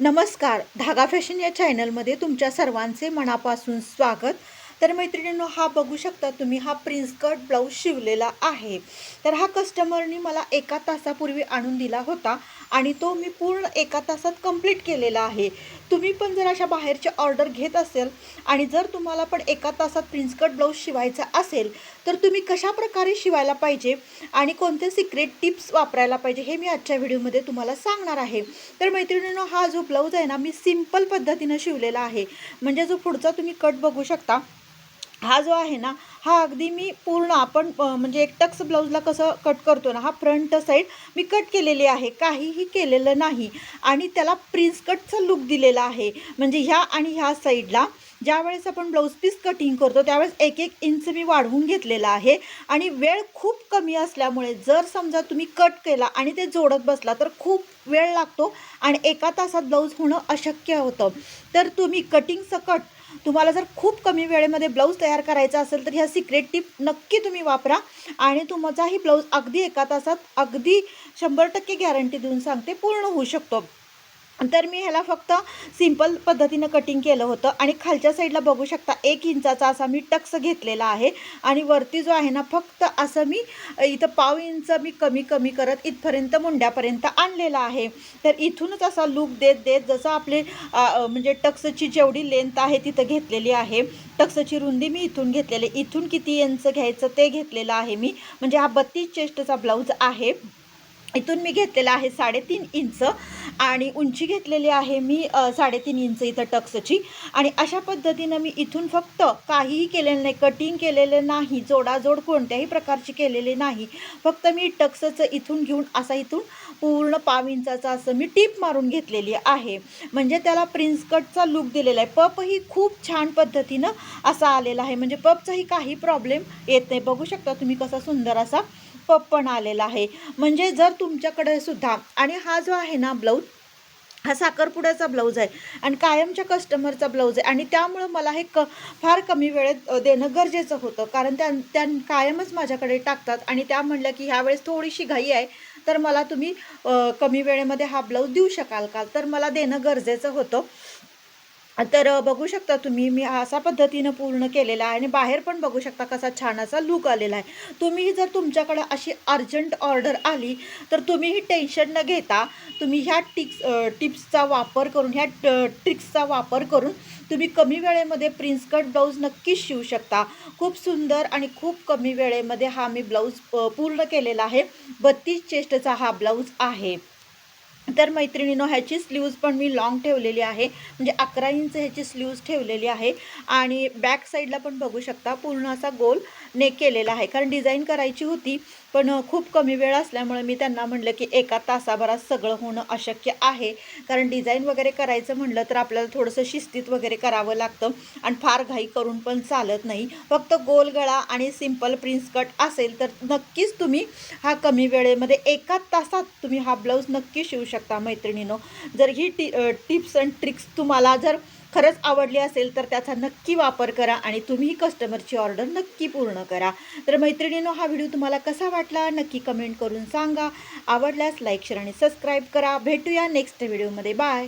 नमस्कार. धागा फॅशन या चॅनलमध्ये तुमच्या सर्वांचे मनापासून स्वागत. तर मैत्रिणींनो हा बघू शकता तुम्ही हा प्रिन्स कट ब्लाऊज शिवलेला आहे. तर हा कस्टमरनी मला एका तासापूर्वी आणून दिला होता. आणि तो मी पूर्ण एका तासात कंप्लीट केलेला आहे. तुम्ही पण जर अशा बाहेरचे ऑर्डर घेत असेल आणि जर तुम्हाला पण एका तासात प्रिन्स कट ब्लाऊज शिवायचा असेल तर तुम्ही कशा प्रकारे शिवायला पाहिजे आणि कोणते सिक्रेट टिप्स वापरायला पाहिजे हे मी आजच्या व्हिडिओमध्ये तुम्हाला सांगणार आहे. तर मैत्रिणींनो हा जो ब्लाऊज आहे ना मी सिंपल पद्धतीनं शिवलेला आहे. म्हणजे जो पुढचा तुम्ही कट बघू शकता हा जो आहे ना हा अगदी मी पूर्ण आपण म्हणजे एक टक्स ब्लाऊजला कसं कट करतो ना हा फ्रंट साईड मी कट केलेली आहे. काहीही केलेलं नाही. आणि त्याला प्रिन्स कटचा लुक दिलेला आहे. म्हणजे ह्या आणि ह्या साईडला ज्यावेळेस आपण ब्लाऊज पीस कटिंग करतो त्यावेळेस एक एक इंच मी वाढवून घेतलेला आहे. आणि वेळ खूप कमी असल्यामुळे जर समजा तुम्ही कट केला आणि ते जोडत बसला तर खूप वेळ लागतो आणि एका तासात ब्लाऊज होणं अशक्य होतं. तर तुम्ही कटिंग सकट तुम्हाला जर खूप कमी वेळेमध्ये ब्लाऊज तयार करायचा असेल तर ह्या सिक्रेट टिप नक्की तुम्ही वापरा. आणि तुमचाही ब्लाऊज अगदी एका तासात अगदी शंभर टक्के गॅरंटी देऊन सांगते पूर्ण होऊ शकतो. तर मी ह्याला फक्त सिंपल पद्धतीनं कटिंग केलं होतं. आणि खालच्या साईडला बघू शकता एक इंचाचा असा मी टक्स घेतलेला आहे. आणि वरती जो आहे ना फक्त असं मी इथं पाव इंच मी कमी कमी करत इथपर्यंत मुंड्यापर्यंत आणलेला आहे. तर इथूनच असा लूक देत देत जसं आपले म्हणजे टक्सची जेवढी लेंथ आहे तिथं घेतलेली आहे. टक्सची रुंदी मी इथून घेतलेली इथून किती इंच घ्यायचं ते घेतलेलं आहे मी. म्हणजे हा बत्तीस चेस्टचा ब्लाऊज आहे. इथून मी घेतलेलं आहे साडेतीन इंच आणि उंची घेतलेली आहे मी साडेतीन इंच इथं टक्सची. आणि अशा पद्धतीनं मी इथून फक्त काहीही केलेलं नाही कटिंग केलेलं नाही जोडाजोड कोणत्याही प्रकारची केलेली नाही. फक्त मी टक्सचं इथून घेऊन असा इथून पूर्ण पाव इंचाचा असं मी टीप मारून घेतलेली आहे. म्हणजे त्याला प्रिन्स कटचा लुक दिलेला आहे. पपही खूप छान पद्धतीनं असा आलेला आहे. म्हणजे पपचाही काही प्रॉब्लेम येत नाही. बघू शकता तुम्ही कसा सुंदर असा पप पण आलेला आहे. म्हणजे जर तुमच्याकडे सुद्धा आणि हा जो आहे ना ब्लाऊज हा साखरपुड्याचा ब्लाऊज आहे आणि कायमच्या कस्टमरचा ब्लाऊज आहे. आणि त्यामुळं मला हे क फार कमी वेळेत देणं गरजेचं होतं. कारण त्या त्या कायमच माझ्याकडे टाकतात आणि त्या म्हणल्या की ह्यावेळेस थोडीशी घाई आहे तर मला तुम्ही कमी वेळेमध्ये हा ब्लाऊज देऊ शकाल का? तर मला देणं गरजेचं होतं. तर बघू शकता तुम्ही मी अशा पद्धतीनं पूर्ण केलेला आहे आणि बाहेर पण बघू शकता कसा छान असा लूक आलेला आहे. तुम्ही जर तुमच्याकडं अशी अर्जंट ऑर्डर आली तर तुम्हीही टेन्शन न घेता तुम्ही ह्या टिक्स टिप्सचा वापर करून ह्या ट्रिक्सचा वापर करून तुम्ही कमी वेळेमध्ये प्रिन्स कट ब्लाऊज नक्कीच शिवू शकता. खूप सुंदर आणि खूप कमी वेळेमध्ये हा मी ब्लाऊज पूर्ण केलेला आहे. बत्तीस चेस्टचा हा ब्लाऊज आहे. तर मैत्रिणीनो ह्याची स्लीव्ज पण मी लॉंग ठेवलेली आहे. म्हणजे अकरा इंच ह्याची स्लीव्ज ठेवलेली आहे. आणि बॅक साईडला पण बघू शकता पूर्ण असा गोल नेक केलेला आहे. कारण डिझाईन करायची होती पण खूप कमी वेळ असल्यामुळे मी त्यांना म्हटलं की एका तासाभरात सगळं होणं अशक्य आहे. कारण डिझाईन वगैरे करायचं म्हटलं तर आपल्याला थोडंसं शिस्तीत वगैरे करावं लागतं आणि फार घाई करून पण चालत नाही. फक्त गोल गळा आणि सिंपल प्रिन्स कट असेल तर नक्कीच तुम्ही हा कमी वेळेमध्ये एका तासात तुम्ही हा ब्लाऊज नक्की शिवू शकता मैत्रिणीनं. जर ही टी टिप्स अँड ट्रिक्स तुम्हाला जर खरंच आवडली असेल तर त्याचा नक्की वापर करा आणि तुम्ही कस्टमरची ऑर्डर नक्की पूर्ण करा. तर मैत्रिणीनो हा व्हिडिओ तुम्हाला कसा वाटला? नक्की कमेंट करून सांगा. आवडल्यास लाईक शेअर आणि सबस्क्राईब करा. भेटूया नेक्स्ट व्हिडिओमध्ये बाय